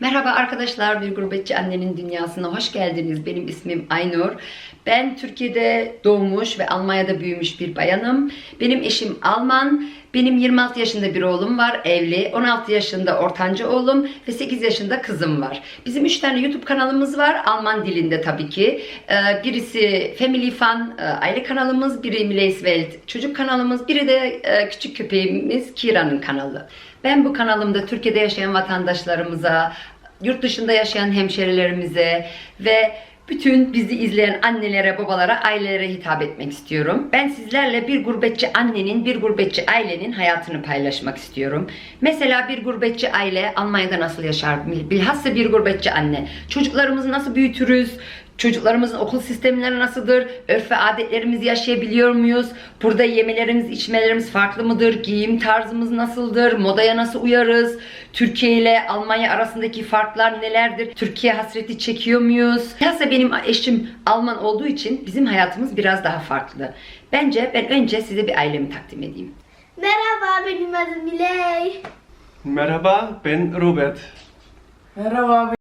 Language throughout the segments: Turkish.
Merhaba arkadaşlar, bir gurbetçi annenin dünyasına hoş geldiniz. Benim ismim Aynur. Ben Türkiye'de doğmuş ve Almanya'da büyümüş bir bayanım. Benim eşim Alman. Benim 26 yaşında bir oğlum var, evli. 16 yaşında ortanca oğlum ve 8 yaşında kızım var. Bizim 3 tane YouTube kanalımız var. Alman dilinde tabii ki. Ee, Birisi Family Fun e, aile kanalımız, biri Mileiswelt çocuk kanalımız, biri de e, küçük köpeğimiz Kira'nın kanalı. Ben bu kanalımda Türkiye'de yaşayan vatandaşlarımıza, yurt dışında yaşayan hemşerilerimize ve bütün bizi izleyen annelere, babalara, ailelere hitap etmek istiyorum. Ben sizlerle bir gurbetçi annenin, bir gurbetçi ailenin hayatını paylaşmak istiyorum. Mesela bir gurbetçi aile Almanya'da nasıl yaşar? Bilhassa bir gurbetçi anne. Çocuklarımızı nasıl büyütürüz? Çocuklarımızın okul sistemleri nasıldır? Örf ve adetlerimizi yaşayabiliyor muyuz? Burada yemelerimiz, içmelerimiz farklı mıdır? Giyim tarzımız nasıldır? Modaya nasıl uyarız? Türkiye ile Almanya arasındaki farklar nelerdir? Türkiye hasreti çekiyor muyuz? Bilhassa benim eşim Alman olduğu için bizim hayatımız biraz daha farklı. Bence ben önce size bir ailemi takdim edeyim. Merhaba benim adım Miley. Merhaba, ben Robert. Merhaba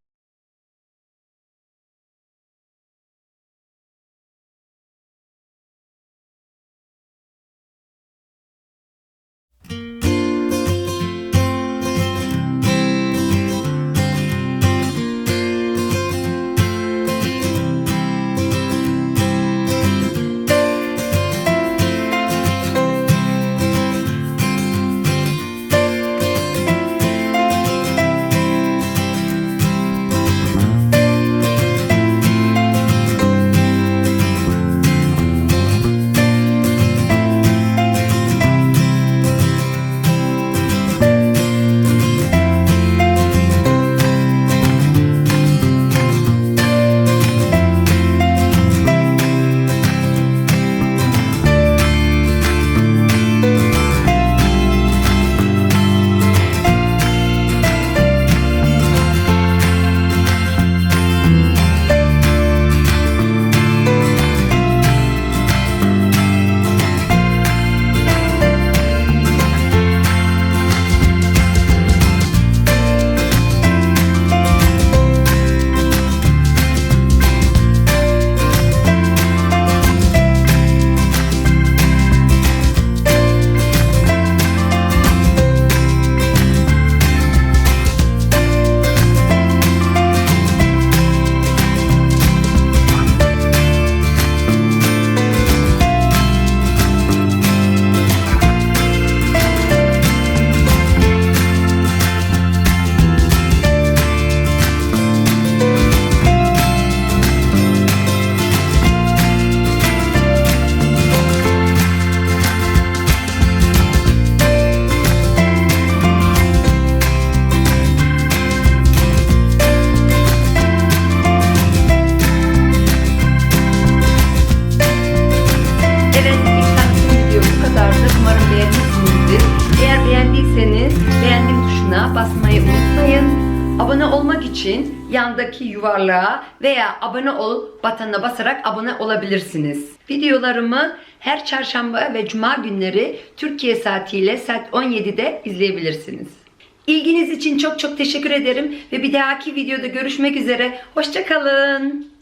Abone olmak için yandaki yuvarlığa veya abone ol butonuna basarak abone olabilirsiniz. Videolarımı her çarşamba ve cuma günleri Türkiye saatiyle saat 17'de izleyebilirsiniz. İlginiz için çok çok teşekkür ederim ve bir dahaki videoda görüşmek üzere. Hoşçakalın.